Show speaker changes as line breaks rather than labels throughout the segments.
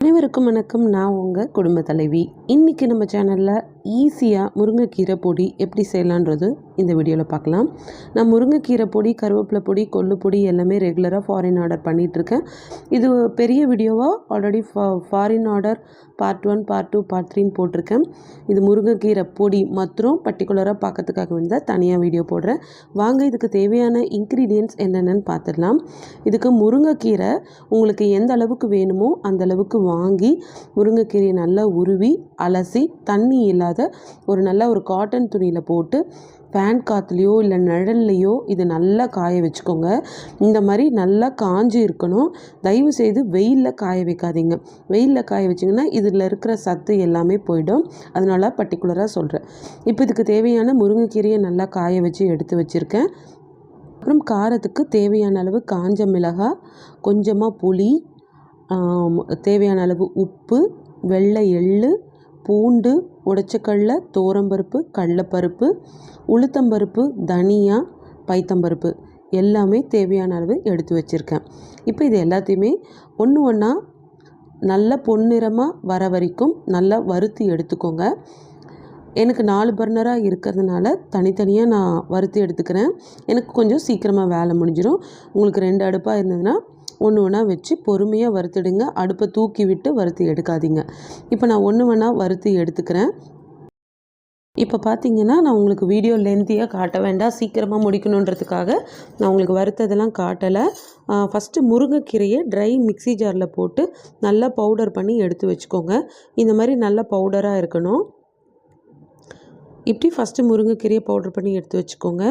அனைவருக்கும் வணக்கம். நான் உங்கள் குடும்ப தலைவி. இன்றைக்கி நம்ம சேனலில் ஈஸியாக முருங்கைக்கீரை பொடி எப்படி செய்யலான்றது இந்த வீடியோவில் பார்க்கலாம். நான் முருங்கைக்கீரை பொடி கருவேப்பிலை பொடி கொள்ளு பொடி எல்லாமே ரெகுலராக ஃபாரின் ஆர்டர் பண்ணிகிட்ருக்கேன் இது பெரிய வீடியோவாக ஆல்ரெடி ஃபா foreign order part one part two part த்ரீன்னு போட்டிருக்கேன். இது முருங்கைக்கீரை பொடி மற்றும் பர்டிகுலராக பார்க்கறதுக்காக வந்து தனியாக வீடியோ போடுறேன். வாங்க இதுக்கு தேவையான இன்க்ரீடியன்ட்ஸ் என்னென்னு பார்த்துடலாம். இதுக்கு முருங்கைக்கீரை உங்களுக்கு எந்த அளவுக்கு வேணுமோ அந்த அளவுக்கு வாங்கி முருங்கைக்கீரையை நல்லா உருவி அலசி தண்ணி இல்லாத ஒரு நல்ல ஒரு காட்டன் துணியில் போட்டு ஃபேன் காற்றுலையோ இல்லை நிழல்லையோ இது நல்லா காய வச்சுக்கோங்க. இந்த மாதிரி நல்லா காஞ்சி இருக்கணும். தயவு செய்து வெயிலில் காய வைக்காதீங்க. வெயிலில் காய வச்சிங்கன்னா இதில் இருக்கிற சத்து எல்லாமே போயிடும். அதனால் பர்டிகுலராக சொல்கிறேன் இப்போ இதுக்கு தேவையான முருங்கைக்கீரையை நல்லா காய வச்சு எடுத்து வச்சுருக்கேன். அப்புறம் காரத்துக்கு தேவையான அளவு காஞ்ச மிளகாய் கொஞ்சமாக புளி தேவையான அளவு உப்பு வெள்ளை எள்ளு பூண்டு உடச்சக்கடல தோரம்பருப்பு கடலப்பருப்பு உளுத்தம்பருப்பு தனியா பைத்தம்பருப்பு. எல்லாமே தேவையான அளவு எடுத்து வச்சுருக்கேன். இப்போ இது எல்லாத்தையுமே ஒன்று ஒன்றா நல்ல பொன்னிறமாக வர வரைக்கும் நல்லா வறுத்து எடுத்துக்கோங்க. எனக்கு நாலு பர்னராக இருக்கிறதுனால தனித்தனியாக நான் வறுத்து எடுத்துக்கிறேன். எனக்கு கொஞ்சம் சீக்கிரமாக வேலை முடிஞ்சிடும் உங்களுக்கு ரெண்டு அடுப்பாக இருந்ததுன்னா ஒன்று ஒன்றா வச்சு பொறுமையாக வறுத்துடுங்க. அடுப்பை தூக்கி விட்டு வறுத்து எடுக்காதீங்க. இப்போ நான் ஒன்று ஒன்றா வறுத்து எடுத்துக்கிறேன். இப்போ பார்த்தீங்கன்னா நான் உங்களுக்கு வீடியோ லென்த்தியாக காட்ட வேண்டாம். சீக்கிரமாக முடிக்கணுன்றதுக்காக நான் உங்களுக்கு வறுத்ததெல்லாம் காட்டலை. ஃபஸ்ட்டு முருங்கைக்கீரையை ட்ரை மிக்ஸி ஜாரில் போட்டு நல்லா பவுடர் பண்ணி எடுத்து வச்சுக்கோங்க. இந்த மாதிரி நல்ல பவுடராக இருக்கணும். இப்படி ஃபஸ்ட்டு முருங்கைக்கீரையை பவுடர் பண்ணி எடுத்து வச்சுக்கோங்க.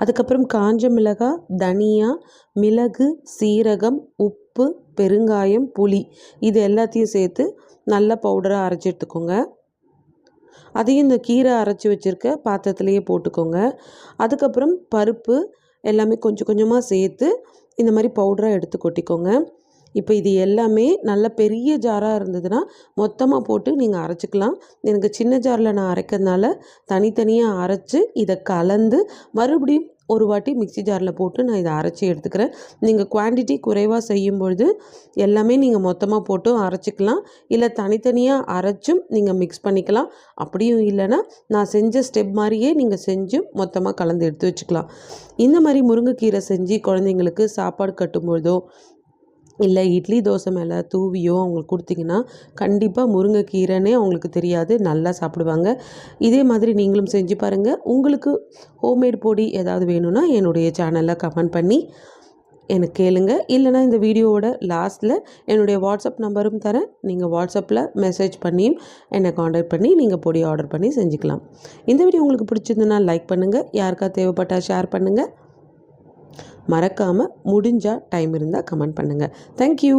அதுக்கப்புறம் காஞ்ச மிளகாய் தனியா மிளகு சீரகம் உப்பு பெருங்காயம் புளி. இது எல்லாத்தையும் சேர்த்து நல்ல பவுடராக அரைச்சி எடுத்துக்கோங்க. அதையும் இந்த கீரை அரைச்சி வச்சுருக்க பாத்திரத்துலேயே போட்டுக்கோங்க. அதுக்கப்புறம் பருப்பு எல்லாமே கொஞ்சம் கொஞ்சமாக சேர்த்து இந்த மாதிரி பவுடராக எடுத்து கொட்டிக்கோங்க. இப்போ இது எல்லாமே நல்ல பெரிய ஜாராக இருந்ததுன்னா மொத்தமாக போட்டு நீங்கள் அரைச்சிக்கலாம். எனக்கு சின்ன ஜாரில் நான் அரைக்கிறதுனால தனித்தனியாக அரைச்சி இதை கலந்து மறுபடியும் ஒரு வாட்டி மிக்ஸி ஜாரில் போட்டு நான் இதை அரைச்சி எடுத்துக்கிறேன். நீங்கள் குவான்டிட்டி குறைவாக செய்யும் பொழுது எல்லாமே நீங்கள் மொத்தமாக போட்டு அரைச்சிக்கலாம். இல்லை தனித்தனியாக அரைச்சும் நீங்கள் மிக்ஸ் பண்ணிக்கலாம். அப்படியும் இல்லைன்னா நான் செஞ்ச ஸ்டெப் மாதிரியே நீங்கள் செஞ்சு மொத்தமாக கலந்து எடுத்து வச்சுக்கலாம். இந்த மாதிரி முருங்கைக்கீரை செஞ்சு குழந்தைங்களுக்கு சாப்பாடு கட்டும்பொழுதோ இல்லை இட்லி தோசை மேலே தூவியோ அவங்களுக்கு கொடுத்தீங்கன்னா கண்டிப்பாக முருங்கைக்கீரைனே அவங்களுக்கு தெரியாது. நல்லா சாப்பிடுவாங்க. இதே மாதிரி நீங்களும் செஞ்சு பாருங்கள் உங்களுக்கு ஹோம்மேட் பொடி ஏதாவது வேணும்னா என்னுடைய சேனலில் கமெண்ட் பண்ணி எனக்கு கேளுங்க. இல்லைனா இந்த வீடியோவோட லாஸ்ட்டில் என்னுடைய வாட்ஸ்அப் நம்பரும் தரேன். நீங்கள் வாட்ஸ்அப்பில் மெசேஜ் பண்ணியும் என்னை காண்டாக்ட் பண்ணி நீங்கள் பொடி ஆர்டர் பண்ணி செஞ்சுக்கலாம். இந்த வீடியோ உங்களுக்கு பிடிச்சிருந்துன்னா லைக் பண்ணுங்கள் யாருக்கா தேவைப்பட்டால் ஷேர் பண்ணுங்கள் மறக்காமல் முடிஞ்சால் டைம் இருந்தால் கமெண்ட் பண்ணுங்கள் தேங்க்யூ